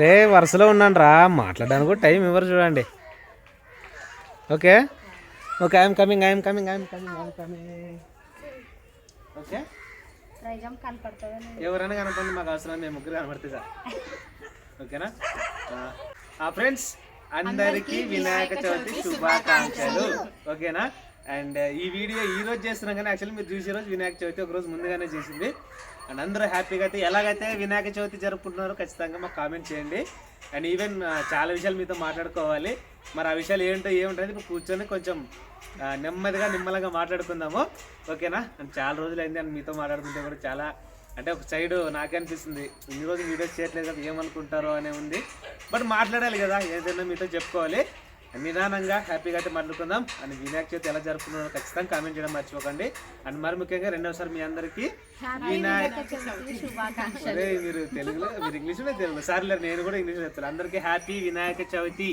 రే వరుసలో ఉన్నాను రా మాట్లాడడానికి కూడా టైం ఇవ్వరు చూడండి. Okay? Okay I'm coming I'm coming I'm coming I'm coming. Okay? ఎవరైనా కనపడండి మాకు అవసరం మేము ముగ్గురు కనపడితే సార్. ఓకేనా? ఆ ఫ్రెండ్స్ అందరికీ వినాయక చవితి శుభాకాంక్షలు. ఓకేనా? అండ్ ఈ వీడియో ఈ రోజు చేస్తున్నాం కానీ యాక్చువల్లీ మీరు చూసే రోజు వినాయక చవితి ఒక రోజు ముందుగానే చేసింది. అండ్ అందరూ హ్యాపీగా అయితే ఎలాగైతే వినాయక చవితి జరుపుకుంటున్నారో ఖచ్చితంగా మాకు కామెంట్ చేయండి. అండ్ ఈవెన్ చాలా విషయాలు మీతో మాట్లాడుకోవాలి. మరి ఆ విషయాలు ఏంటో ఏముంటుంది ఇప్పుడు కూర్చొని కొంచెం నెమ్మదిగా నిమ్మలంగా మాట్లాడుకుందాము. ఓకేనా? నేను చాలా రోజులు అయింది అని మీతో మాట్లాడుకుంటే కూడా చాలా అంటే ఒక సైడ్ నాకే అనిపిస్తుంది. ఇన్ని రోజులు వీడియోస్ చేయట్లేదు కదా ఏమనుకుంటారో అనే ఉంది. బట్ మాట్లాడాలి కదా ఏదైనా మీతో చెప్పుకోవాలి. నిదానంగా హ్యాపీగా అయితే మాట్లాడుకుందాం. అండ్ వినాయక చవితి ఎలా జరుపుకున్నారో ఖచ్చితంగా కామెంట్ చేయడం మర్చిపోకండి. అండ్ మరి ముఖ్యంగా రెండవసారి మీ అందరికీ వినాయక అదే మీరు తెలుగులో మీరు ఇంగ్లీష్లో తెలుగు సార్లే నేను కూడా ఇంగ్లీష్లో చెప్తాను. అందరికీ happy Vinayaka Chavithi.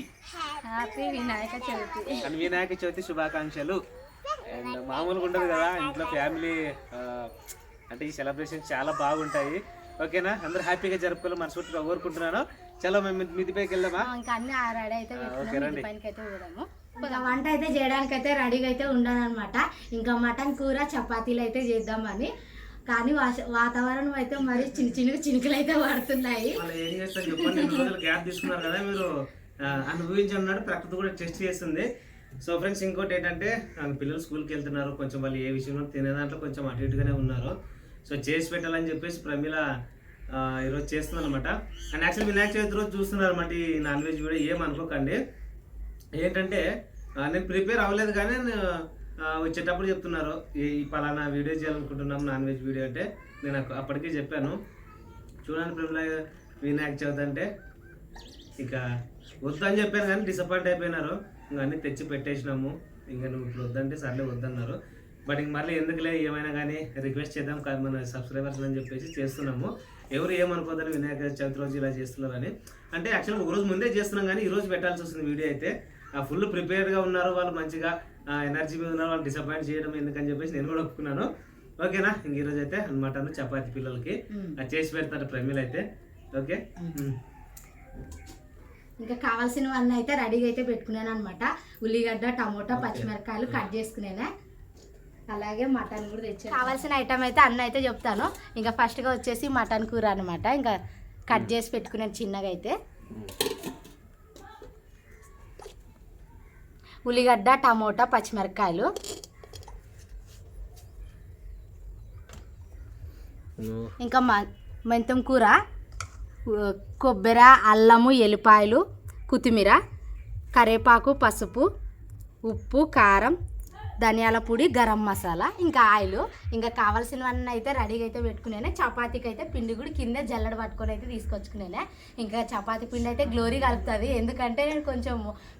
Happy Vinayaka Chavithi. And Vinayaka Chavithi శుభాకాంక్షలు. అండ్ మామూలుగా ఉండదు కదా ఇంట్లో ఫ్యామిలీ అంటే ఈ సెలబ్రేషన్ చాలా బాగుంటాయి. ఓకేనా? అందరూ హ్యాపీగా జరుపుకోవాలి మనస్ఫూర్తిగా కోరుకుంటున్నాను. చలో మేము మిద్ది- మిద్దిపైకి వెళ్దామా? ఇంకా అన్ని ఆ రెడీ అయితే రండి. పైనకి అయితే పోదాము వంట అయితే చేయడానికి అయితే రెడీగా అయితే ఉండనమాట ఇంకా మటన్ కూర చపాతీలు అయితే చేద్దామని. కానీ వాతావరణం అయితే మరి చిన్న చిన్న చినుకులు అయితే పడుతున్నాయి. ఏం చేస్తారు చెప్పండి. రెండు రోజులు గ్యాప్ తీసుకున్నారు కదా మీరు అనుభవించన్నాడు ప్రకృతి కూడా టెస్ట్ చేస్తుంది. సో ఫ్రెండ్స్ ఇంకోటి ఏంటంటే పిల్లలు స్కూల్కి వెళ్తున్నారు. కొంచెం వాళ్ళు ఏ విషయంలో తినే దాంట్లో కొంచెం అటు ఇటుగానే ఉన్నారు. సో చేసి పెట్టాలని చెప్పేసి ప్రమిళ ఈరోజు చేస్తుంది అనమాట అండ్ యాక్చువల్ వినాయక చవితి రోజు చూస్తున్నారు అనమాట ఈ నాన్ వెజ్ వీడియో. ఏం అనుకోకండి. ఏంటంటే నేను ప్రిపేర్ అవ్వలేదు కానీ నేను, వచ్చేటప్పుడు చెప్తున్నారు. ఈ పలానా వీడియో చేయాలనుకుంటున్నాం నాన్ వెజ్ వీడియో అంటే నేను అప్పటికే చెప్పాను. చూడండి ప్రేమల వినాయక చవితి అంటే. ఇక వద్దని చెప్పాను కానీ డిసప్పాయింట్ అయిపోయినారు. ఇంకా అన్నీ తెచ్చి పెట్టేసినాము. ఇంకా నువ్వు ఇప్పుడు వద్దంటే సర్లే వద్దన్నారు. బట్ ఇంక మళ్ళీ ఎందుకులే ఏమైనా కానీ రిక్వెస్ట్ చేద్దాం. కాదు మన సబ్స్క్రైబర్స్ అని చెప్పేసి చేస్తున్నాము. ఎవరు ఏమనుకోదని వినాయక చవితి రోజు ఇలా చేస్తున్నారని. అంటే యాక్చువల్గా ఒక రోజు ముందే చేస్తున్నాం కానీ ఈ రోజు పెట్టాల్సి వస్తుంది వీడియో అయితే. ఫుల్ ప్రిపేర్డ్గా ఉన్నారు వాళ్ళు మంచిగా ఎనర్జీ మీద ఉన్నారు వాళ్ళు డిసప్పాయింట్ చేయడం ఎందుకని చెప్పేసి నేను కూడా ఒప్పుకున్నాను. ఓకేనా ఇంక ఈరోజు అయితే అనమాట చపాతి పిల్లలకి. అది చేసి పెడతారు ప్రమిల్ అయితే. ఓకే. ఇంకా కావాల్సినవన్నీ అయితే రెడీగా అయితే పెట్టుకున్నాను అనమాట ఉల్లిగడ్డ టమోటా పచ్చిమిరకాయలు కట్ చేసుకునేనా. అలాగే మటన్ కూడా తెచ్చాను కావాల్సిన ఐటమ్ అయితే అన్న అయితే చెప్తాను. ఇంకా ఫస్ట్గా వచ్చేసి మటన్ కూర అనమాట ఇంకా కట్ చేసి పెట్టుకున్నాను చిన్నగా అయితే. ఉల్లిగడ్డ టమోటా పచ్చిమిరపకాయలు. ఇంకా మ మెంతం కూర కొబ్బరి అల్లము ఎల్లిపాయలు కొత్తిమీర కరివేపాకు పసుపు ఉప్పు కారం ధనియాల పొడి గరం మసాలా ఇంకా ఆయిల్. ఇంకా కావాల్సినవన్నీ అయితే రెడీగా అయితే పెట్టుకునేనే. చపాతీకి అయితే పిండి కూడా కింద జల్లడ పట్టుకొని అయితే తీసుకొచ్చుకునేనే. ఇంకా చపాతీ పిండి అయితే గ్లోరీ కలుపుతుంది. ఎందుకంటే నేను కొంచెం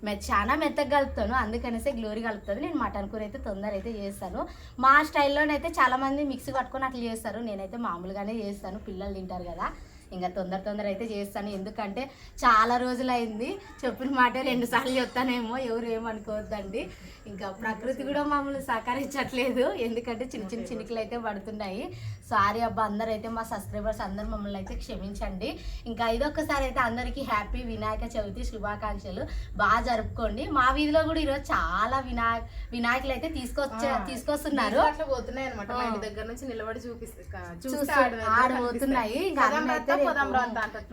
మె చాలా మెత్తగా కలుపుతాను. అందుకనేసి గ్లోరీ కలుపుతుంది. నేను మటన్ కూర అయితే తొందర అయితే చేస్తాను. మా స్టైల్లోనైతే చాలామంది మిక్సీ పట్టుకొని అట్లా చేస్తారు. నేనైతే మామూలుగానే చేస్తాను. పిల్లలు తింటారు కదా. ఇంకా తొందర తొందర అయితే చేస్తాను. ఎందుకంటే చాలా రోజులైంది. చెప్పిన మాట రెండు సార్లు చెప్తానేమో. ఎవరు ఏమనుకోవద్దండి. ఇంకా ప్రకృతి కూడా మమ్మల్ని సహకరించట్లేదు. ఎందుకంటే చిన్న చిన్న చినుకులు అయితే పడుతున్నాయి. సారీ అబ్బా అందరూ అయితే మా సబ్స్క్రైబర్స్ అందరు మమ్మల్ని అయితే క్షమించండి. ఇంకా ఇదొక్కసారి అయితే అందరికీ హ్యాపీ వినాయక చవితి శుభాకాంక్షలు. బాగా జరుపుకోండి. మా వీధిలో కూడా ఈరోజు చాలా వినాయక వినాయకులు అయితే తీసుకొచ్చే తీసుకొస్తున్నారు. అట్లా పోతున్నాయి అనమాట దగ్గర నుంచి నిలబడి చూపిస్తా చూస్తూ ఆడబోతున్నాయి ఇంకా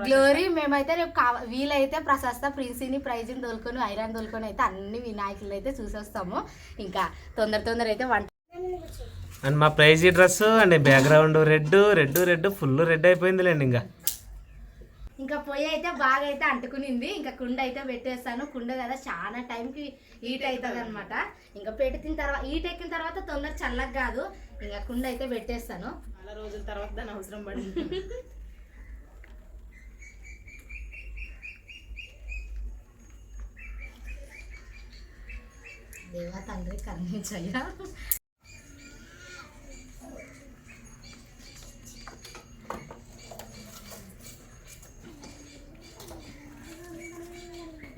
గ్లోరీ మేమైతే రేపు కావ వీలైతే ప్రశస్త ప్రిన్సీని ప్రైజ్ని తోలుకొని ఐరన్ తోలుకొని అయితే అన్ని వినాయకులు అయితే చూసేస్తాము. ఇంకా తొందర తొందర అయితే వంట అండ్ మా ప్రైజీ dress and background red red red full red అయిపోయిందిలేండి ఇంకా. ఇంకా పొయ్యి అయితే బాగా అయితే అంటుకునింది. ఇంకా కుండ అయితే పెట్టేస్తాను. కుండ కదా చాలా టైంకి హీట్ అవుతుంది అనమాట ఇంకా పెట్టిన తర్వాత హీట్ ఎక్కిన తర్వాత తొందర చల్లగా కాదు. ఇంకా కుండ అయితే పెట్టేస్తాను. చాలా రోజుల తర్వాత దాని అవసరం పడింది. దేవా తండ్రి కరుణించయ్యా.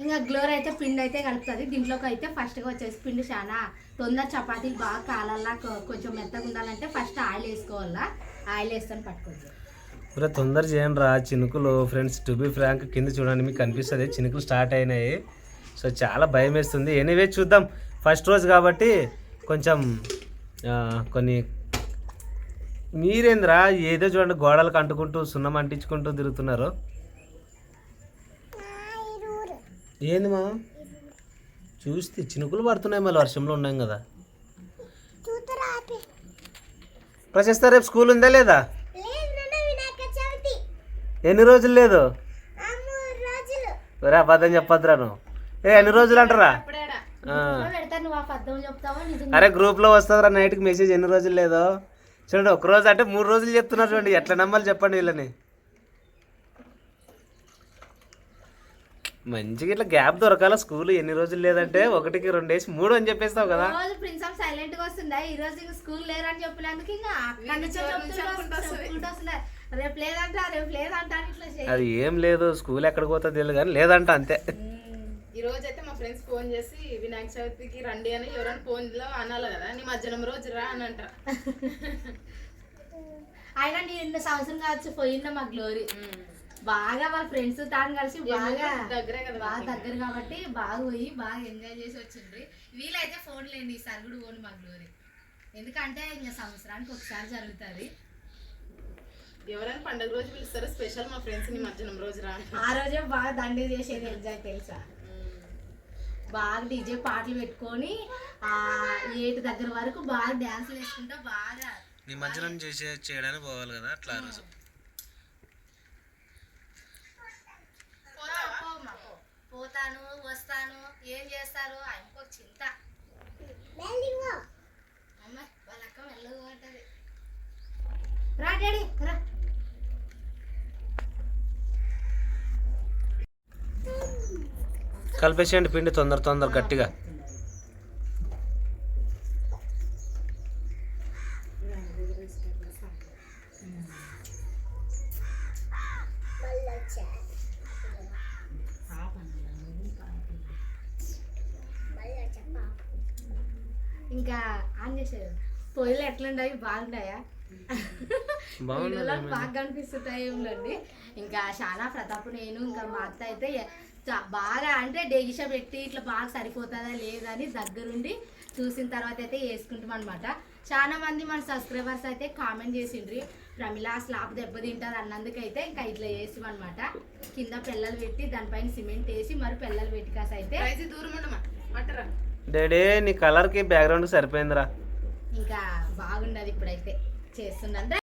ఇంకా గ్లోర్ అయితే పిండి అయితే కలుపుతుంది. దీంట్లోకి అయితే ఫస్ట్గా వచ్చేసి పిండి చాలా తొందర చపాతీలు బాగా కాలల్లా కొంచెం మెత్తగా ఉండాలంటే ఫస్ట్ ఆయిల్ వేసుకోవాలా? ఆయిల్ వేస్తాను పట్టుకోవచ్చు ఇప్పుడు తొందర చేయండి రా చినుకులు ఫ్రెండ్స్ టు బి ఫ్రాంక్ కింద చూడండి మీకు కనిపిస్తుంది. చినుకులు స్టార్ట్ అయినాయి. సో చాలా భయం వేస్తుంది. ఎనీవే చూద్దాం. ఫస్ట్ రోజు కాబట్టి కొంచెం కొన్ని మీరేంద్రా ఏదో చూడండి గోడలకు అంటుకుంటూ సున్నం అంటించుకుంటూ తిరుగుతున్నారు. ఏంది మా? చూస్తే చినుకులు పడుతున్నాయి మళ్ళీ వర్షంలో ఉన్నాం కదా. ప్రశస్త రేపు స్కూల్ ఉందా లేదా? ఎన్ని రోజులు లేదు? ఒరే అబద్ధం చెప్పొద్దురా నువ్వు. ఏ ఎన్ని రోజులు అంటారా? అరే గ్రూప్లో వస్తుందిరా నైట్కి మెసేజ్ ఎన్ని రోజులు లేదో. చూడండి ఒక రోజు అంటే మూడు రోజులు చెప్తున్నారు చూడండి ఎట్లా నమ్మాలి చెప్పండి వీళ్ళని. మంచిగా ఇట్లా గ్యాప్ దొరకాల స్కూల్ ఎన్ని రోజులు లేదంటే ఒకటికి రెండు వేసి మూడు అని చెప్పేస్తావు కదా. రోజు ప్రిన్సిపల్ సైలెంట్గా వస్తుందా? ఈ రోజు ఇంకా స్కూల్ లేరని చెప్పినందుకు ఇంకా అక్కడి నుంచి చెప్పుకుంటూ వస్తుందా. రేపు లేదంట రేపు లేదంట అని ఇట్లా చేయి. అది ఏం లేదు స్కూల్ ఎక్కడికి పోతుందో తెలియదు కానీ లేదంట అంతే. ఈ రోజు అయితే మా ఫ్రెండ్స్ ఫోన్ చేసి వినాయక చవితికి రండి అని ఎవరైనా ఫోన్లో అనాలి కదా నీ మధ్యాహ్నం రోజు రా అని అంటారు. అయినా నేను సంవత్సరం కావచ్చు పోయిందా మా గ్లోరీ. బాగా వాళ్ళ ఫ్రెండ్స్ తాను కలిసి బాగా దగ్గరే కదా బాగా దగ్గర కాబట్టి బాగా పోయి బాగా ఎంజాయ్ చేసి వచ్చిండ్రి. వీలైతే ఫోన్ లేండి ఈసారి కూడా పోను మా గ్లోరీ. ఎందుకంటే ఇంకా సంవత్సరానికి ఒకసారి జరుగుతుంది. ఎవరైనా పండుగ రోజు పిలుస్తారో? స్పెషల్ మా ఫ్రెండ్స్ని మధ్యాహ్నం రోజు రా. ఆ రోజే బాగా దండే చేసేది ఎంజాయ్ తెలుసా? బాగా డీజే పాటలు పెట్టుకొని ఆ ఏటు దగ్గర వరకు బాగా డ్యాన్సులు వేసుకుంటా బాగా. నిమజ్జనం చేసే చేయడానికి పోవాలి కదా అట్లా రోజు. పోతాను వస్తాను ఏం చేస్తారు? ఆయనకు చింత. అమ్మ వాళ్ళ అక్క మెల్లగా ఉంటది రా డాడీ రా. కలిపేసేయండి పిండి తొందర తొందర గట్టిగా. ఇంకా ఆన్ చేసేది పొయ్యిలు ఎట్లుంటాయి బాగుంటాయా బాగా కనిపిస్తుంటాయి ఉండండి. ఇంకా చాలా ప్రతాప్ నేను ఇంకా మా అత్త అయితే బాగా అంటే డెగిష పెట్టి ఇట్లా బాగా సరిపోతుందా లేదా అని దగ్గరుండి చూసిన తర్వాత అయితే వేసుకుంటాం అనమాట చాలా మంది మన సబ్స్క్రైబర్స్ అయితే కామెంట్ చేసిండ్రి ప్రమిళ స్లాబ్ దెబ్బతింటుంది అన్నందుకైతే ఇంకా ఇట్లా వేసాం అనమాట కింద పిల్లలు పెట్టి దానిపైన సిమెంట్ వేసి మరి పిల్లలు పెట్టి కాస అయితే డాడీ నీ కలర్కి బ్యాక్గ్రౌండ్ సరిపోయిందిరా. ఇంకా బాగుండదు ఇప్పుడైతే చేస్తున్నాను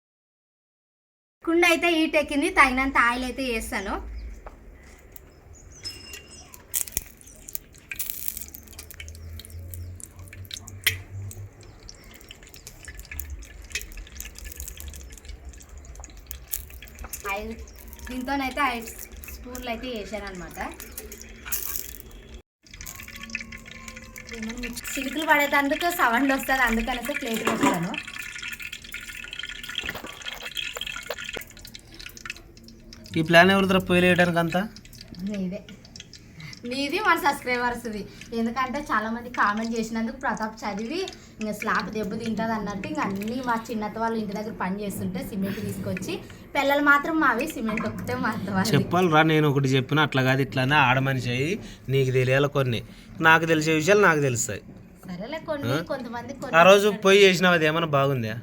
కుండ అయితే హీట్ ఎక్కింది తగినంత ఆయిల్ అయితే వేస్తాను. ఐదు దీంతోనైతే ఐదు స్పూన్లు అయితే వేసాను అనమాట చిలుకలు పడేటందుకు సౌండ్ వస్తుంది అందుకనేసి ప్లేట్ పెట్టాను ఈ ప్లాన్ ఎవరిద్దరు పొయ్యి వేయడానికి అంతా? నీదే. నీది మన సబ్స్క్రైబర్స్ది ఎందుకంటే చాలా మంది కామెంట్ చేసినందుకు ప్రతాప్ చదివి ఇంకా స్లాబ్ దెబ్బ తింటుంది అన్నట్టు ఇంకా అన్నీ మా చిన్నత వాళ్ళు ఇంటి దగ్గర పని చేస్తుంటే సిమెంట్ తీసుకొచ్చి పిల్లలు మాత్రం మావి సిమెంట్ ఒక్కటే మా అత్త వాళ్ళది. చెప్పాలిరా నేను ఒకటి చెప్పిన అట్లా కాదు ఇట్లానే ఆడమనిషి అయ్యి నీకు తెలియాలి కొన్ని. నాకు తెలిసే విషయాలు నాకు తెలుస్తాయి. ఆ? రోజు పొయ్యి వేసినావు అది ఏమైనా బాగుందా?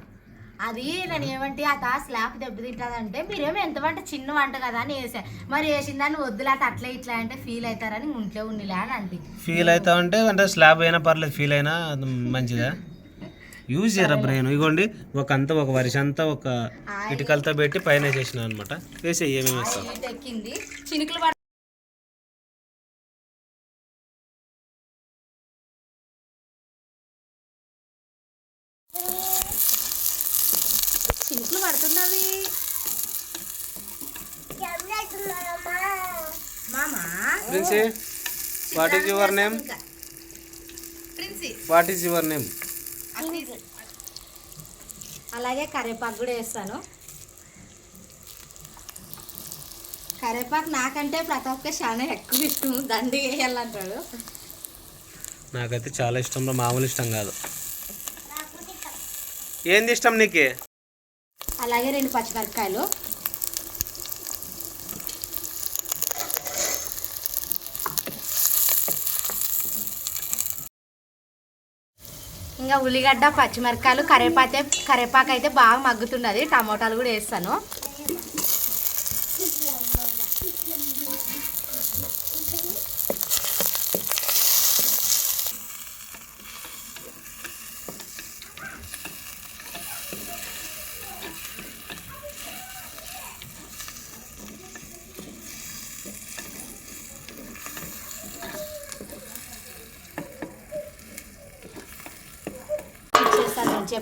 అది నేను ఏమంటే అత స్లాబ్ దెబ్బ తింటుందంటే మీరేమో ఎంత వంట చిన్న వంట కదా అని వేసా. మరి వేసిన దాన్ని వద్దులే అట్లా ఇట్లా అంటే ఫీల్ అవుతారని ఇంట్లో ఉండిలే అని అంటే ఫీల్ అవుతావు అంటే అంటే స్లాబ్ అయినా పర్లేదు ఫీల్ అయినా మంచిదా? యూజ్ చేయరా బ్రెయిన్? ఇగోండి ఒక అంతా ఒక వరిస అంతా ఒక ఇటుకలతో పెట్టి పైన వేసేసిన అనమాట వేసే ఏమేమి చినుకులు పడుతున్నవి మామా? Princy what is your name Princy what is your name అలాగే కరివేపాకు కూడా వేస్తాను. కరేపాకు నాకంటే ప్రతి ఒక్క చాలా ఎక్కువ ఇష్టం దండి వేయాలంటాడు. నాకైతే చాలా ఇష్టం మామూలు ఇష్టం కాదు. ఏంది ఇష్టం నీకు? అలాగే రెండు పచ్చిమిరపకాయలు. ఇంకా ఉల్లిగడ్డ పచ్చిమిరకాయలు కరేపాతే కరేపాకు అయితే బాగా మగ్గుతున్నది. టమోటాలు కూడా వేస్తాను.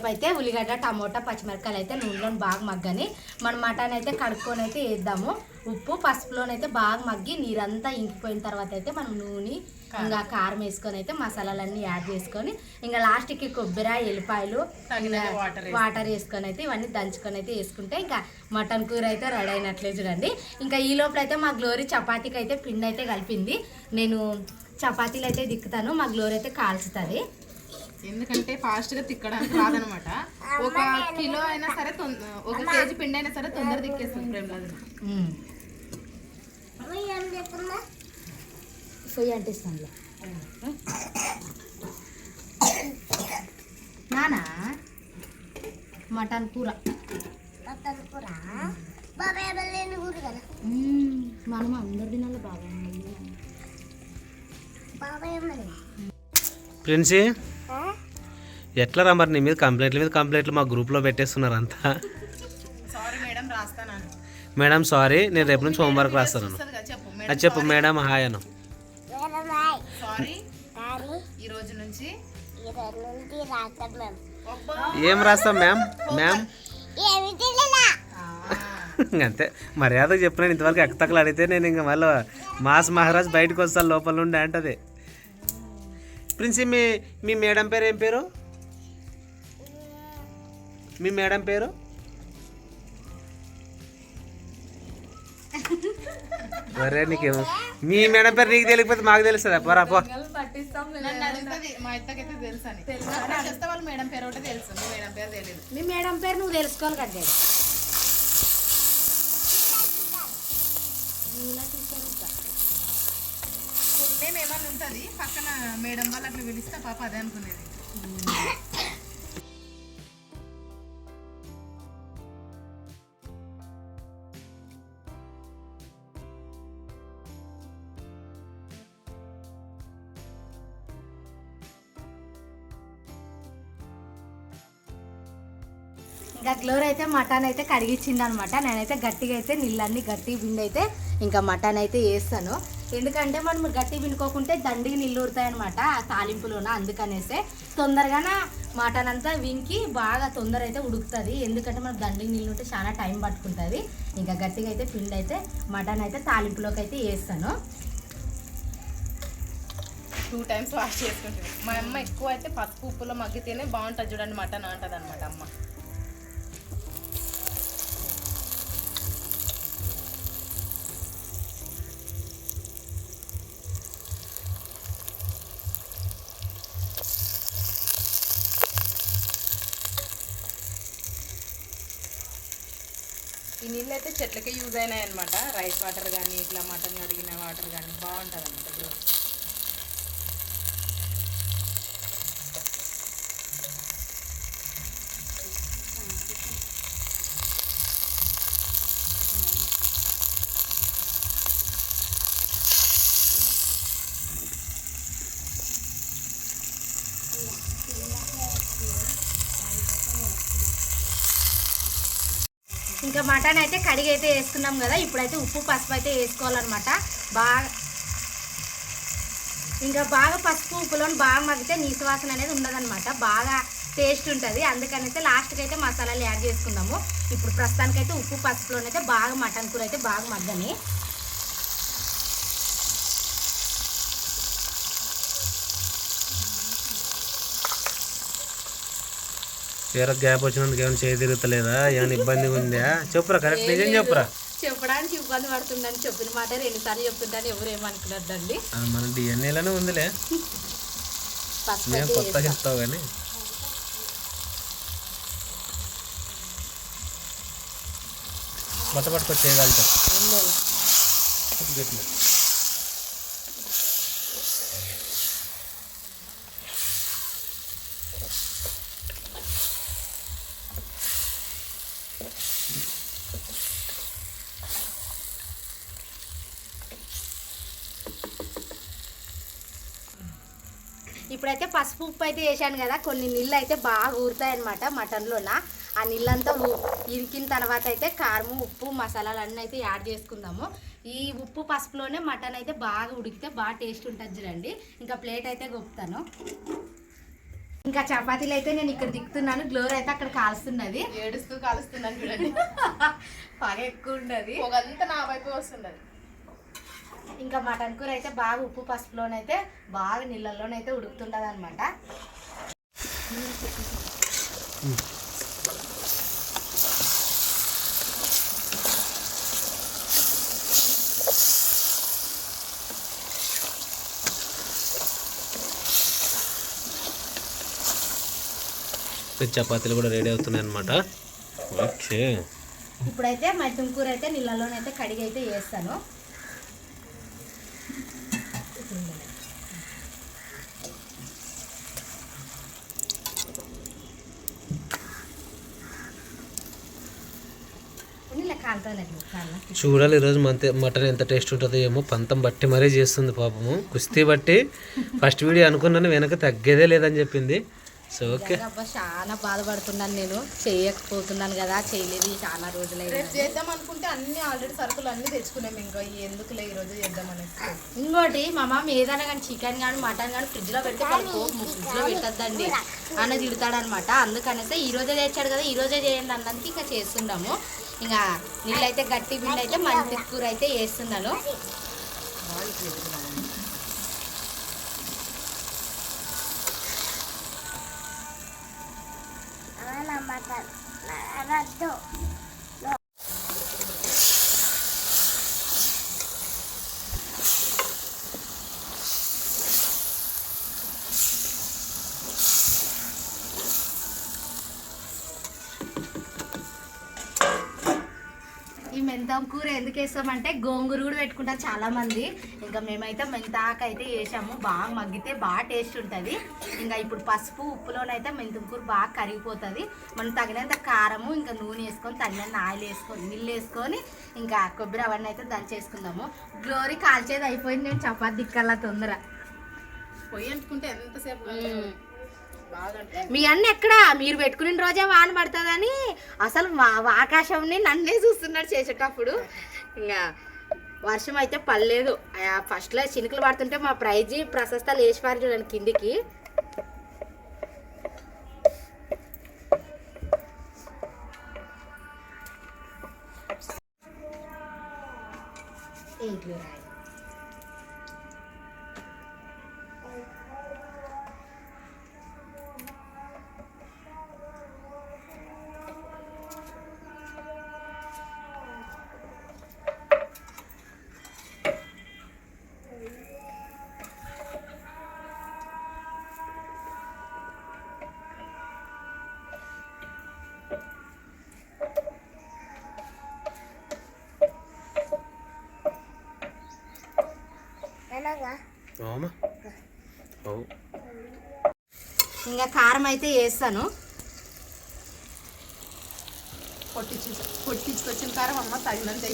కొంచెంసేపు అయితే ఉల్లిగడ్డ టమోటా పచ్చిమిరపకాయలు అయితే నూనెలో బాగా మగ్గని మన మటన్ అయితే కడుక్కొని అయితే వేద్దాము. ఉప్పు పసుపులోనైతే బాగా మగ్గి నీరంతా ఇంకిపోయిన తర్వాత అయితే మనం నూనె ఇంకా కారం. వేసుకొని అయితే మసాలాలన్నీ యాడ్ చేసుకొని ఇంకా లాస్ట్కి కొబ్బరి ఎల్లిపాయలు వాటర్ వేసుకొని. అయితే ఇవన్నీ దంచుకొని అయితే వేసుకుంటే ఇంకా మటన్ కూర అయితే రెడీ అయినట్లే చూడండి. ఇంకా ఈ లోపల అయితే మా గ్లోరీ చపాతీకి అయితే పిండి అయితే కలిపింది. నేను చపాతీలు అయితే దిక్కుతాను మా గ్లోరీ అయితే కాల్చుతుంది. ఎందుకంటే ఫాస్ట్గా తిక్కడానికి రాదనమాట. ఒక కిలో అయినా సరే ఒక కేజీ పిండి అయినా సరే తొందర తిక్కేస్తుంది ప్రేమలో పొయ్యి అంటిస్తానులే. నానా మటన్ కూర. మ్మ్. మనం అందరు తినాలి బాగా ప్రిన్సీ? ఎట్లా రా మరి నీ మీద కంప్లైంట్ల మీద కంప్లైంట్లు మా గ్రూప్లో పెట్టేస్తున్నారు అంతా సారీ మేడం సారీ నేను రేపు నుంచి హోంవర్క్ రాస్తాను. అది చెప్పు మేడం హాయ్ అను. సారీ ఈ రోజు నుంచి అబ్బా. ఏం రాస్తాం మ్యామ్ మ్యామ్ అంతే. మర్యాదకు చెప్పినాను ఇంతవరకు ఎక్కతక్కలు అడిగితే నేను ఇంకా మళ్ళీ మాస్ మహారాజ్ బయటకు వస్తాను లోపల నుండి అంటది. ప్రిన్సి మీ మీ మేడం పేరు ఏం పేరు? మీ మేడం పేరు? మరే నీకేమో. మీ మేడం పేరు నీకు తెలియకపోతే మాకు తెలుస్తుందా? పోరా పో. మా మేడం పేరు ఒకటే తెలుసు మీ మేడం పేరు తెలియదు మీ మేడం పేరు నువ్వు తెలుసుకోవాలి కదా ఫుల్ ఏమన్నా ఉంటుంది పక్కన మేడం వాళ్ళు అట్లా పిలిస్తే పాప అదే అనుకునేది. గట్లోర్ అయితే మటన్ అయితే కడిగిచ్చింది అనమాట నేనైతే గట్టిగా అయితే నీళ్ళన్నీ గట్టి పిండి అయితే ఇంకా మటన్ అయితే వేస్తాను ఎందుకంటే మనం గట్టి పిండుకోకుంటే దండిగా నీళ్ళు అనమాట ఆ తాలింపులోన అందుకనేసే. తొందరగానే మటన్ అంతా వింకి బాగా తొందర అయితే ఉడుకుతుంది. ఎందుకంటే మనం దండిగా నీళ్ళు ఉంటే చాలా టైం పట్టుకుంటుంది. ఇంకా గట్టిగా అయితే పిండి అయితే మటన్ అయితే తాలింపులోకి అయితే వేస్తాను టూ టైమ్స్ వాష్ చేసుకుంటుంది. మా అమ్మ ఎక్కువ అయితే పసుపు ఉప్పులో మగ్గితేనే బాగుంటుంది చూడండి మటన్ అంటుంది అనమాట అమ్మ. ఈ నీళ్ళు అయితే చెట్లకే యూజ్ అయినాయి అనమాట రైస్ వాటర్ కానీ ఇట్లా మటన్ కడిగిన వాటర్ కానీ బాగుంటుంది అనమాట మటన్ అయితే కడిగి అయితే వేసుకున్నాం కదా ఇప్పుడైతే ఉప్పు పసుపు అయితే వేసుకోవాలన్నమాట. బాగా ఇంకా బాగా పసుపు ఉప్పులో బాగా మగ్గితే నీసు వాసన అనేది ఉండదన్నమాట. బాగా టేస్ట్ ఉంటుంది. అందుకనైతే లాస్ట్కి అయితే మసాలాలు యాడ్ చేసుకుందాము. ఇప్పుడు ప్రస్తుతానికైతే ఉప్పు పసుపులోనైతే బాగా మటన్ కూర అయితే బాగా మగ్గని. వేరే గ్యాప్ వచ్చినందుకు ఏమైనా చేయి తిరుగుతలేదా ఏమైనా ఇబ్బందిగా ఉందా? చెప్పురా కరెక్ట్ నిజం చెప్పురా. చెప్పడానికి ఇబ్బంది పడుతుందని చెప్పిన మాట రెండుసార్లు చెప్తుంటాను ఎవరు ఏమనుకున్నద్దండి అది మన డిఎన్ఏలోనే ఉందిలే. నేను కొత్త చెప్తావు కానీ. బట్ట పట్టుకొని చేయగలుగుతారు ఏం లేదు. గట్టిగా. ఇప్పుడైతే ఉప్పు అయితే వేసాను కదా కొన్ని నీళ్ళు అయితే బాగా ఊరుతాయి అనమాట మటన్లోన. ఆ నీళ్ళంతా ఇరికిన తర్వాత అయితే కారం ఉప్పు మసాలాలు అన్నీ అయితే యాడ్ చేసుకుందాము. ఈ ఉప్పు పసుపులోనే మటన్ అయితే బాగా ఉడికితే బాగా టేస్ట్ ఉంటుంది చూడండి. ఇంకా ప్లేట్ అయితే గొప్పుతాను. ఇంకా చపాతీలు అయితే నేను ఇక్కడ దిక్కుతున్నాను. గ్లోర్ అయితే అక్కడ కాలుస్తున్నది. ఏడుస్తూ కాలుస్తున్నాను చూడండి. బాగా ఎక్కువ ఉండదు పొగంతా నా వైపు వస్తున్నది. ఇంకా మటన్ కూర అయితే బాగా ఉప్పు పసుపులోనైతే బాగా నీళ్ళల్లోనైతే ఉడుకుతుండదు అనమాట చపాతీలు కూడా రెడీ అవుతున్నాయి అనమాట ఓకే. ఇప్పుడైతే మటన్ కూర అయితే నీళ్ళలోనైతే కడిగి అయితే వేస్తాను చూడాలి ఈరోజు మంత మటన్ ఎంత టేస్ట్ ఉంటుందో ఏమో. పంతం బట్టి మరీ చేస్తుంది పాపము. కుస్తీ బట్టి. ఫస్ట్ వీడియో అనుకున్నాను వెనక తగ్గేదే లేదని చెప్పింది. సో ఓకే అబ్బా చాలా బాధపడుతున్నాను నేను. చేయకపోతున్నాను కదా చేయలేదు చాలా రోజులైంది రేపు చేద్దాం అనుకుంటే అన్ని ఆల్రెడీ సరుకులు అన్ని తెచ్చుకున్నాం ఇంకా. ఎందుకులే ఈ రోజు చేద్దాం అనేసి. ఇంకోటి మా మమ్మీ ఏదైనా కానీ చికెన్ కానీ మటన్ కానీ ఫ్రిడ్జ్లో పెడితే ఫ్రిడ్జ్లో పెట్టద్దండి. అన్న తిడతాడనమాట. అందుకనేసి ఈ రోజే తెచ్చాడు కదా ఈ రోజే చేయండి అన్నందుకు ఇంకా చేస్తున్నాము ఇంకా నీళ్ళైతే గట్టి బిండి అయితే మంచి కూర అయితే వేస్తున్నాను たらと。Thank you. మెంతం కూర ఎందుకు వేస్తామంటే గోంగూర కూడా పెట్టుకుంటారు చాలా మంది ఇంకా మేమైతే మెంతాకు అయితే వేసాము. బాగా మగ్గితే బాగా టేస్ట్ ఉంటుంది. ఇంకా ఇప్పుడు పసుపు ఉప్పులోనైతే మెంతం కూర బాగా కరిగిపోతుంది. మనం తగినంత కారము ఇంకా నూనె వేసుకొని తగినంత ఆయిల్ వేసుకొని నీళ్ళు వేసుకొని ఇంకా కొబ్బరి అవన్నీ అయితే దంచేసుకుందాము. గ్లోరీ కాల్చేది అయిపోయింది. నేను చపాతి దిక్కల్లా తొందర. పొయ్యి అంటుకుంటే ఎంతసేపు మీ అన్న ఎక్కడ? మీరు పెట్టుకున్న రోజే వాన పడుతుందని అసలు మా- ఆకాశంని నన్నే చూస్తున్నాడు చేసేటప్పుడు. ఇంకా వర్షం అయితే పడలేదు. ఫస్ట్లో చినుకులు పడుతుంటే మా ప్రైజీ ప్రశస్త లేచిపారు చూడండి కిందికి. ఇంట్లో ఇంకా కారం అయితే వేస్తాను. కొట్టించి కొట్టించుకొచ్చిన కారం అమ్మ తగినంత.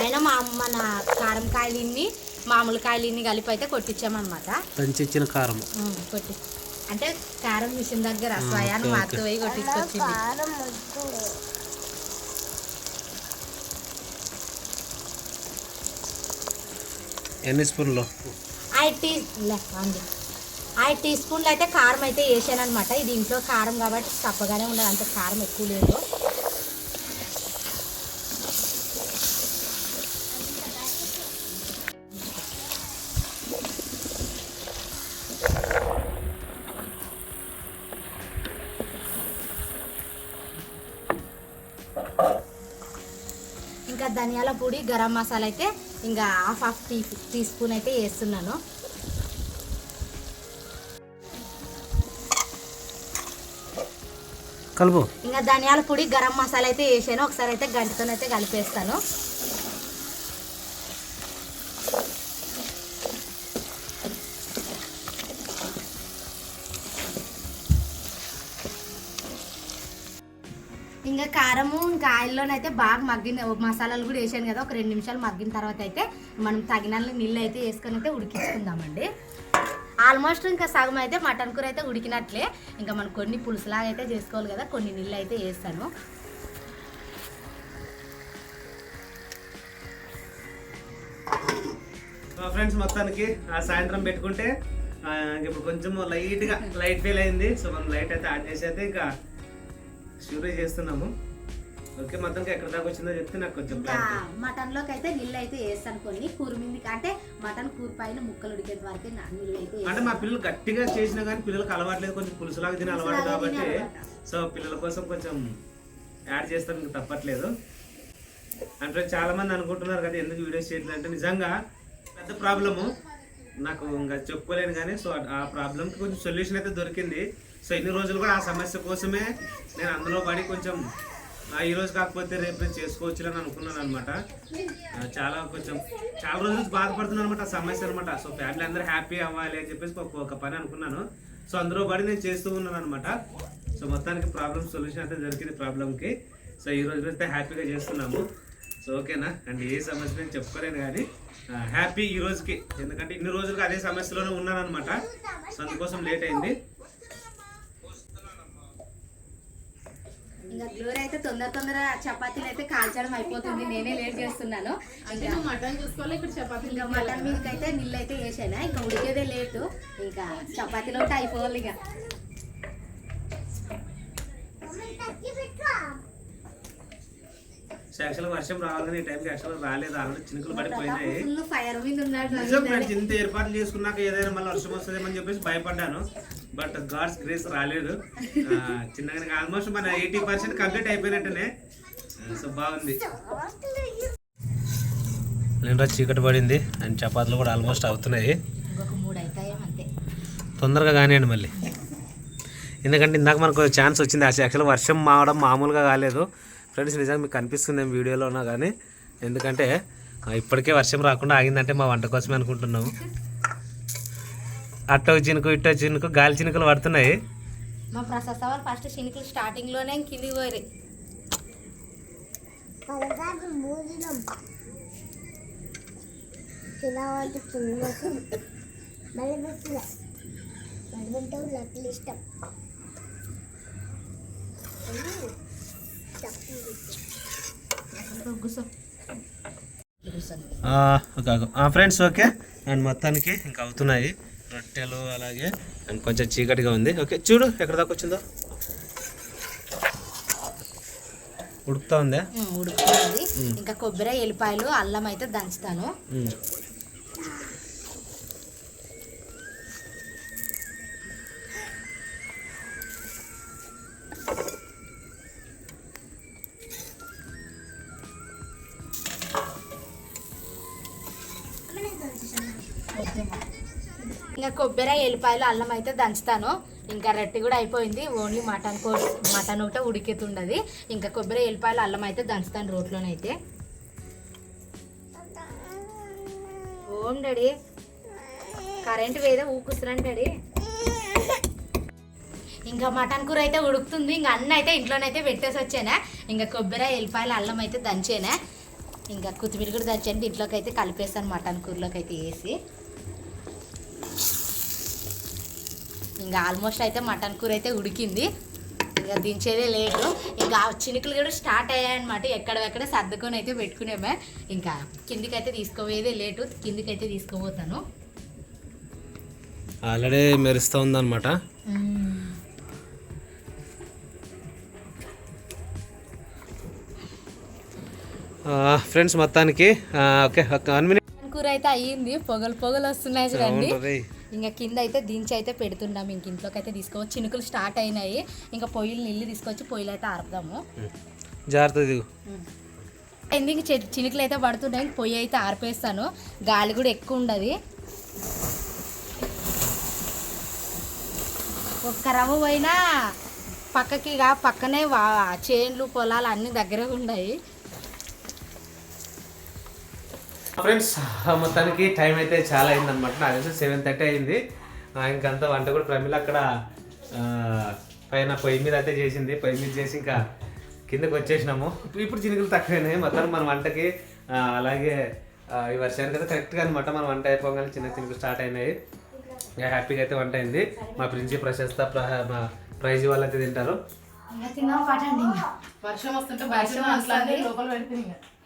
అయినా మా అమ్మ నా కారం కాయలిన్ని మామూలు కాయలిన్ని కలిపి అయితే కొట్టించామన్నమాట. దంచిచ్చిన కారం. కొట్టి అంటే కారం మిషన్ దగ్గర స్వయాన్ని ఓకే, మా అత్త పోయి కొట్టించుకొచ్చింది ఎన్ని స్పూన్లు? ఐదు టీ లే, ఐదు టీ స్పూన్లు అయితే కారం అయితే వేసాను అనమాట ఇది ఇంట్లో కారం కాబట్టి తప్పగానే ఉండదు అంత కారం ఎక్కువ లేదు. ఇంకా ధనియాల పొడి గరం మసాలా అయితే ఇంకా half half tea teaspoon అయితే వేస్తున్నాను. కలుపు. ఇంకా ధనియాల పొడి గరం మసాలా అయితే వేసాను. ఒకసారి అయితే గంటతోనైతే కలిపేస్తాను. ఇంకా బాగా మగ్గిన మసాలాలు కూడా వేసాను కదా ఒక రెండు నిమిషాలు మగ్గిన తర్వాత అయితే మనం తగిన నీళ్ళు అయితే వేసుకొని అయితే ఉడికించుకుందామండి. ఆల్మోస్ట్ ఇంకా సగం అయితే మటన్ కూర అయితే ఉడికినట్లే. ఇంకా మనం కొన్ని పులుసులాగా అయితే చేసుకోవాలి కదా కొన్ని నీళ్ళు అయితే వేస్తాను. ఫ్రెండ్స్ మొత్తానికి ఆ సాయంత్రం పెట్టుకుంటే ఇప్పుడు కొంచెం లైట్గా లైట్ ఫీల్ అయింది. సో మనం లైట్ అయితే ఆన్ చేసి అయితే ఇంకా షూరే చేస్తున్నాము. ఓకే ఎక్కడ దాకా వచ్చిందో చెప్తే నాకు కొంచెం clarity. మటన్లోకి అయితే నీళ్ళు అయితే వేస్తాను కొన్ని. కూరమింది అంటే మటన్ కూర పైన ముక్కలు ఉడికేంత వరకు నీళ్ళు అయితే అంటే మా పిల్లలు గట్టిగా చేసినా కానీ పిల్లలకు అలవాట్లేదు కొంచెం పులుసులాగా తినే అలవాటు కాబట్టి. సో పిల్లల కోసం కొంచెం యాడ్ చేస్తాం మీకు తప్పట్లేదు. అంటే చాలా మంది అనుకుంటున్నారు కదా ఎందుకు వీడియోస్ చేయట్లేదు అంటే నిజంగా పెద్ద ప్రాబ్లము. నాకు ఇంకా చెప్పుకోలేను కానీ సో ఆ ప్రాబ్లంకి కొంచెం సొల్యూషన్ అయితే దొరికింది. సో ఇన్ని రోజులు కూడా ఆ సమస్య కోసమే నేను అందులో పడి కొంచెం ఈరోజు ఈ రోజు కాకపోతే రేపు నేను చేసుకోవచ్చు అని అనుకున్నాను అనమాట చాలా కొంచెం చాలా రోజులు నుంచి బాధపడుతున్నాను అనమాట ఆ సమస్య అనమాట సో ఫ్యామిలీ అందరూ హ్యాపీ అవ్వాలి అని చెప్పేసి ఒక ఒక పని అనుకున్నాను. సో అందులో పడి నేను చేస్తూ ఉన్నాను అనమాట సో మొత్తానికి ప్రాబ్లమ్ సొల్యూషన్ అయితే దొరికింది ప్రాబ్లంకి సో ఈ రోజు అయితే హ్యాపీగా చేస్తున్నాము. సో ఓకేనా? అండ్ ఏ సమస్య నేను చెప్పుకోలేను కానీ హ్యాపీ ఈ రోజుకి. ఎందుకంటే ఇన్ని రోజులుగా అదే సమస్యలోనే ఉన్నాను అనమాట సో అందుకోసం లేట్ అయింది. ఇంకా గ్లోరీ అయితే తొందర తొందర చపాతీలు అయితే కాల్చడం అయిపోతుంది. నేనే లేట్ చేస్తున్నాను. అంటే మటన్ చూసుకోవాలి ఇక్కడ చపాతీలు ఇంకా మటన్ మీదకి అయితే నీళ్ళు అయితే వేసాను? ఇంకా ఉడికేదే లేటు ఇంకా చపాతీలో ఒకటి అయిపోవాలి ఇక. యాక్చువల్గా వర్షం రావాలని ఈ టైంకి యాక్చువల్గా రాలేదు. ఆల్రెడీ చినుకులు పడిపోయినాయి. నిజం ఫ్రెండ్స్ ఇంత ఏర్పాట్లు చేసుకున్నాక ఏదైనా మళ్ళీ వర్షం వస్తుందేమని చెప్పేసి భయపడ్డాను. బట్ గాడ్స్ గ్రేస్ రాలేదు. చిన్నగా ఆల్మోస్ట్ మన ఎయిటీ పర్సెంట్ కంప్లీట్ అయిపోయినట్టనే. సో బాగుంది. నేను చీకటి పడింది. అండ్ చపాతీలు కూడా ఆల్మోస్ట్ అవుతున్నాయి. తొందరగా కానివ్వండి మళ్ళీ. ఎందుకంటే ఇందాక మనకు ఛాన్స్ వచ్చింది. యాక్చువల్ వర్షం మావడం మామూలుగా కాలేదు. ఫ్రెండ్స్ నిజంగా మీకు కనిపిస్తుంది ఏం వీడియోలోనా కానీ? ఎందుకంటే ఇప్పటికే వర్షం రాకుండా ఆగిందంటే మా వంట కోసమే అనుకుంటున్నాము. అట్టో చినుకు ఇట్టో చినుకు గాలి చినుకులు పడుతున్నాయి. మా ప్రసాద్ ఫస్ట్ చినుకులు స్టార్టింగ్లోనే కిందికి పోయి ఇష్టం. ఫ్రెండ్స్ ఓకే అండ్ మొత్తానికి ఇంకా అవుతున్నాయి. రొట్టెలు అలాగే అండ్ కొంచెం చీకటిగా ఉంది. ఓకే చూడు ఎక్కడ దాకా వచ్చిందో. ఉడుకుతా ఉందా? ఉడుకుతుంది ఇంకా కొబ్బరి ఎల్లిపాయలు అల్లం అయితే దంచుతాను. కొబ్బరి ఎల్లిపాయలు అల్లం అయితే దంచుతాను. ఇంకా రెట్టి కూడా అయిపోయింది. ఓన్లీ మటన్ కో మటన్ ఒకటే ఉడికెతుండదు. ఇంకా కొబ్బరి ఎల్లిపాయలు అల్లం అయితే దంచుతాను రోట్లోనైతే. ఓం డాడీ. కరెంట్ వేదే ఊకుస్తున్నాను డాడీ. ఇంకా మటన్ కూర అయితే ఉడుకుతుంది. ఇంకా అన్న అయితే ఇంట్లోనైతే పెట్టేసి వచ్చానా. ఇంకా కొబ్బరి ఎల్లిపాయలు అల్లం అయితే దంచేనా. ఇంకా కొత్తిమీర కూడా దంచాను. దీంట్లోకి అయితే కలిపేస్తాను మటన్ కూరలోకి అయితే వేసి. ఇంకా ఆల్మోస్ట్ అయితే మటన్ కూర అయితే ఉడికింది. ఇంకా దించేదే లేటు ఇంకా చినుకులు కూడా స్టార్ట్ అయ్యాయన్నమాట. ఎక్కడెక్కడ సర్దుకొని అయితే పెట్టుకునేమే. ఇంకా కిందికి అయితే తీసుకోపోయేదే లేటు కిందికి అయితే తీసుకోపోతాను ఆల్రెడీ మెరుస్తూ ఉందన్నమాట. ఫ్రెండ్స్ మొత్తానికి ఓకే ఒక వన్ మినిట్. కూర అయితే అయ్యింది. పొగలు పొగలు వస్తున్నాయి చూడండి. ఇంకా కింద అయితే దించి అయితే పెడుతున్నాం. ఇంక ఇంట్లోకి అయితే తీసుకోవచ్చు. చినుకులు స్టార్ట్ అయినాయి. ఇంకా పొయ్యిలు నీళ్ళు తీసుకొచ్చి పొయ్యిలు అయితే ఆరుదాము జాగ్రత్త ఎందుకు చినుకులు అయితే పడుతున్నాయి. పొయ్యి అయితే ఆర్పేస్తాను గాలి కూడా ఎక్కువ ఉండదు. ఒక్క రవ్వ పోయినా పక్కకి పక్కనే వా- చేన్లు పొలాలు అన్ని దగ్గరే ఉన్నాయి. ఫ్రెండ్స్ మొత్తానికి టైం అయితే చాలా అయింది అనమాట నాకు తెలిసి సెవెన్ థర్టీ అయింది. ఇంకంతా వంట కూడా ప్రమిళ అక్కడ ఆ, పైన పొయ్యి మీద అయితే చేసింది. పొయ్యి మీద చేసి ఇంకా కిందకి వచ్చేసినాము. ఇప్పుడు చినుకులు తక్కువైనాయి. మొత్తం మన వంటకి అలాగే ఈ వర్షానికి అయితే కరెక్ట్గా అనమాట మన వంట అయిపోగానే చిన్న చినుకులు స్టార్ట్ అయినాయి. ఇంకా హ్యాపీగా అయితే వంట అయింది. మా ప్రిన్సి ప్రశస్త ప్ర- మా ప్రైజ్ వాళ్ళు అయితే తింటారు.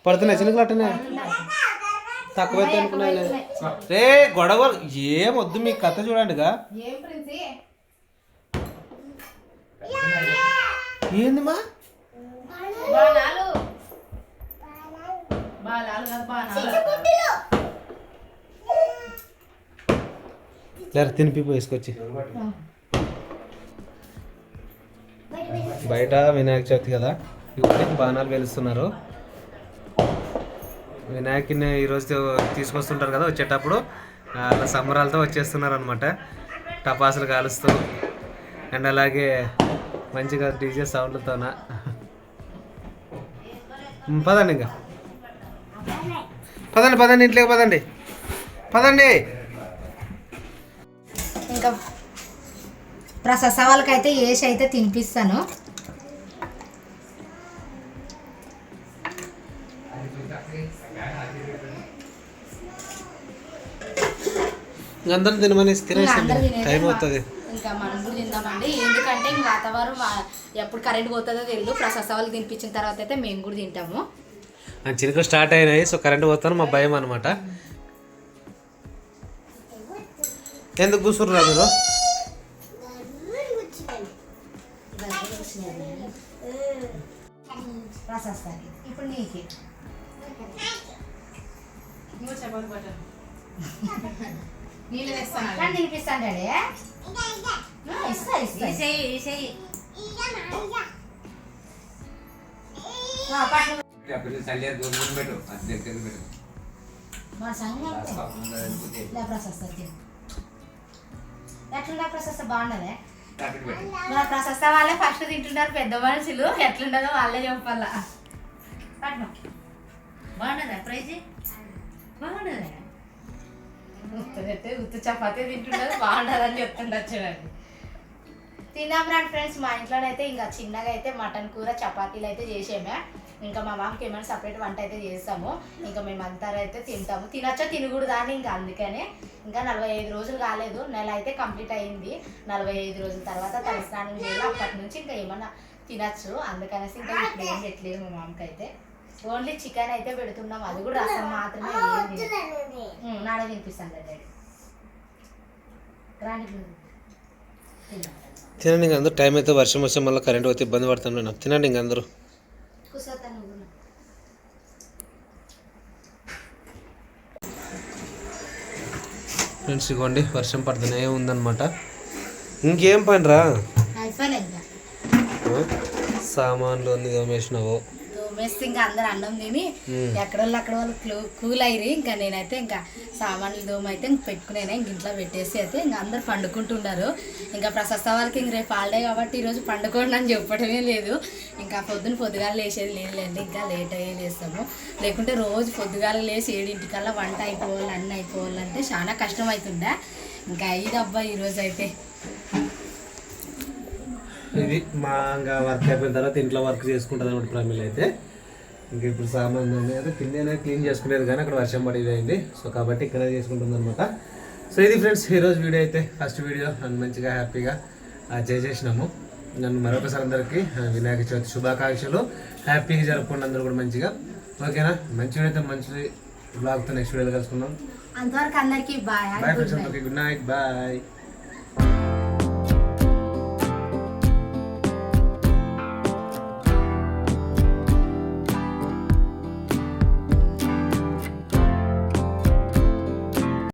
పడుతున్నాయి చినుకులు అట్టనే తక్కువైతే రే గొడవ ఏం వద్దు మీ కథ చూడండిగా ఏం ప్రిన్సి? ఏందిమా బాణాలు. బాణాలు. కాదు బాణాలు. సరే తినిపి వేసుకొచ్చి. బయట వినాయక చవితి కదా ఇప్పుడు బాణాలు వెలుస్తున్నారు వినాయకుని ఈరోజు తీసుకొస్తుంటారు కదా వచ్చేటప్పుడు. అలా సంబరాలతో వచ్చేస్తున్నారు అనమాట టపాసులు కాలుస్తూ అండ్ అలాగే మంచిగా డీజే సౌండ్లతోన. పదండి ఇంకా. పదండి పదండి ఇంట్లోకి పదండి. పదండి. ఇంకా ప్రసవాలకైతే వాళ్ళకైతే అయితే తినిపిస్తాను. అందరం తినమని తినేసి టైం అవుతుంది. ఇంకా మనం కూడా తిందామండి. ఎందుకంటే ఇంక వాతావరణం ఎప్పుడు కరెంట్ పోతుందో తెలియదు ప్రసస వాళ్ళు తినిపించిన తర్వాత అయితే మేము కూడా తింటాము. చినుకులు స్టార్ట్ అయినాయి. సో కరెంట్ పోతాను మా భయం అనమాట ఎందుకు కూర్చుర్రా మీరు? ఇప్పుడు నీకు. చెప్పాలి నీళ్ళు తెస్తాను తినిపిస్తాను డాడీ ఇస్తా ఇస్తా. ప్రశస్త బాగున్నదే? మా ప్రశస్త వాళ్ళే ఫస్ట్ తింటున్నారు పెద్ద మనుషులు. ఎట్లుండదో వాళ్ళే చెప్పాలా. బాగున్నదా ప్రైజ్? బాగున్నదే? ఉత్తరైతే ఉత్త చపాతీ తింటున్నారు బాగుండదని చెప్తుండొచ్చు చూడండి. తిన్నాం రండి ఫ్రెండ్స్ మా ఇంట్లోనైతే ఇంకా చిన్నగా అయితే మటన్ కూర చపాతీలు అయితే చేసామే. ఇంకా మా మామకి ఏమైనా సపరేట్ వంట అయితే చేస్తాము. ఇంకా మేమంతా అయితే తింటాము. తినొచ్చో తినకూడదా అని ఇంకా అందుకనే. ఇంకా నలభై ఐదు రోజులు కాలేదు నెల అయితే కంప్లీట్ అయింది. నలభై ఐదు రోజుల తర్వాత తలస్నానం చేయాలి. అప్పటి నుంచి ఇంకా ఏమన్నా తినచ్చు. అందుకనేసి ఇంకా ఇప్పుడు ఏం పెట్టలేదు మా మామకి అయితే ఓన్లీ చికెన్ అయితే పెడుతున్నాం. అది కూడా రసం మాత్రమే ఏం తినదు. ఉమ్, నానే తినిపిస్తాను డాడీ తినండి ఇంక అందరూ. టైం అయితే వర్షం వస్తే మళ్ళీ కరెంట్ పోతే ఇబ్బంది పడుతున్నాను తినండి ఇంక అందరూ. ఫ్రెండ్స్ ఇవ్వండి వర్షం పడుతూనే ఉందన్నమాట. ఇంకేం పని రా సామాన్లు అన్ని తోమేసినావు. తోమేస్తే ఇంకా అందరు అన్నం తిని ఎక్కడ వాళ్ళు అక్కడ వాళ్ళు క్లూ కూల్ అయ్యి ఇంకా నేనైతే ఇంకా సామాన్లు దోమ అయితే ఇంక పెట్టుకునేనా ఇంక ఇంట్లో పెట్టేసి అయితే ఇంకా అందరు పండుకుంటున్నారు. ఇంకా ప్రశస్త వాళ్ళకి ఇంక రేపు హాలిడే కాబట్టి ఈరోజు పండుకోండి అని చెప్పడమే లేదు. ఇంకా పొద్దున పొద్దుగాల లేచేది లేదులేండి ఇంకా లేట్ అయ్యే లేస్తాము. లేకుంటే రోజు పొద్దుగాల లేచి ఏడింటికల్లా వంట అయిపోవాలి అన్నీ అయిపోవాలంటే చాలా కష్టం అవుతుండే ఇంకా అయ్యిదబ్బా ఈరోజు అయితే. ఇది మా ఇంకా వర్క్ అయిపోయిన తర్వాత ఇంట్లో వర్క్ చేసుకుంటుంది అనమాట ప్రమిళ అయితే. ఇంకా ఇప్పుడు సామాన్ అయితే కింద క్లీన్ చేసుకునేది కానీ అక్కడ వర్షం పడేది అయింది. సో కాబట్టి ఇక్కడే చేసుకుంటుంది అనమాట సో ఇది ఫ్రెండ్స్ ఈరోజు వీడియో అయితే ఫస్ట్ వీడియో. నన్ను మంచిగా హ్యాపీగా ఆ, చేసేసినాము నన్ను మరొకసారి అందరికీ వినాయక చవితి శుభాకాంక్షలు. హ్యాపీగా జరుపుకోండి అందరూ కూడా మంచిగా. ఓకేనా? మంచి వీడియో అయితే మంచి బ్లాగ్తో నెక్స్ట్ వీడియోలో కలుసుకుందాం. అంతవరకు అందరికీ బాయ్ బాయ్ ఫ్రెండ్స్ అందరికీ గుడ్ నైట్ బాయ్